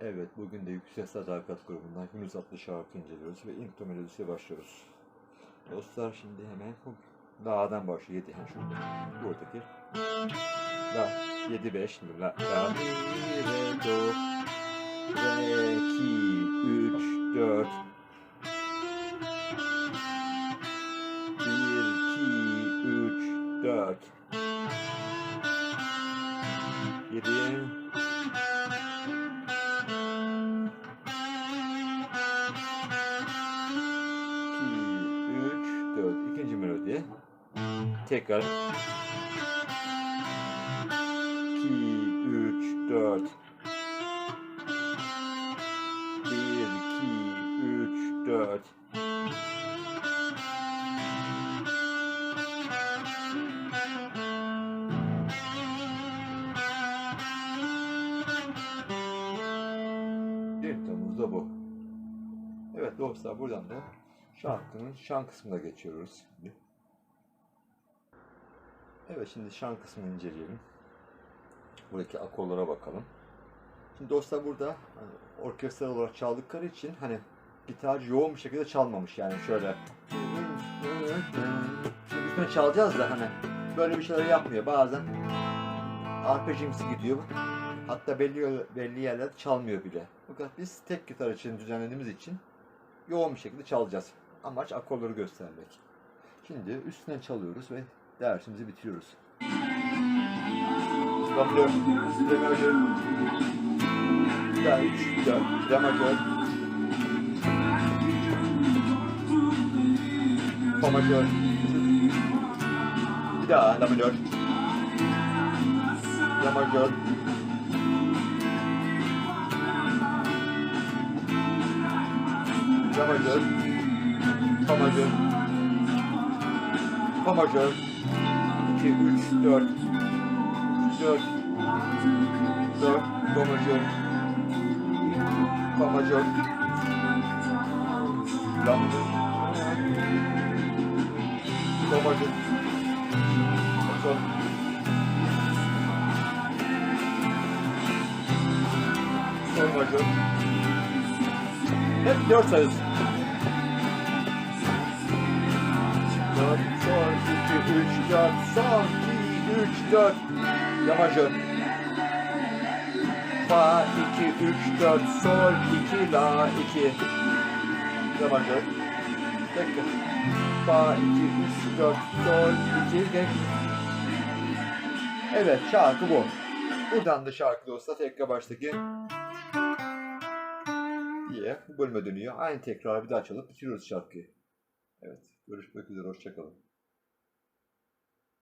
Evet, bugün de Yüksek Sadakat grubundan Yunus adlı şarkı inceliyoruz ve intro melodisiyle başlıyoruz. Dostlar şimdi hemen La'dan başlıyor. 7 yani şurada. Buradaki. La. 7 5 şimdi La. La. Mi, Re, Do. Re, Ki. 3 4 1 2 3 4 7 Tekrar. 2, 3, 4. 1, 2, 3, 4. Bir tonumuz da bu. Evet dostlar buradan da şarkının şan kısmına geçiyoruz. Şimdi. Evet şimdi şan kısmını inceleyelim. Buradaki akorlara bakalım. Şimdi dostlar burada hani, orkestral olarak çaldıkları için hani gitar yoğun bir şekilde çalmamış yani şöyle. Şimdi üstüne çalacağız da hani böyle bir şeyler yapmıyor. Bazen arpejimsi gidiyor. Hatta belli belli yerlerde çalmıyor bile. Fakat biz tek gitar için düzenlediğimiz için yoğun bir şekilde çalacağız. Amaç akorları göstermek. Şimdi üstüne çalıyoruz ve dersimizi bitiriyoruz. Majör, re majör, la 3, 4, re majör, fa majör, bir daha la majör, la majör, La majör, 2, 3, 4, 4, 4, do majör, fa majör, la majör, do majör, sol, sol majör, hep dört sayısı. 3, 4, sol, 2, 3, 4. Yamacı. Fa, 2, 3, 4, sol, 2, la, 2. Yamacı. Tekrar. Fa, 2, 3, 4, sol, 2, tek. Evet şarkı bu. Buradan da şarkı olsa tekrar baştaki diye bu bölüme dönüyor. Aynı tekrar bir daha çalıp bitiriyoruz şarkıyı. Evet. Görüşmek üzere. Hoşçakalın.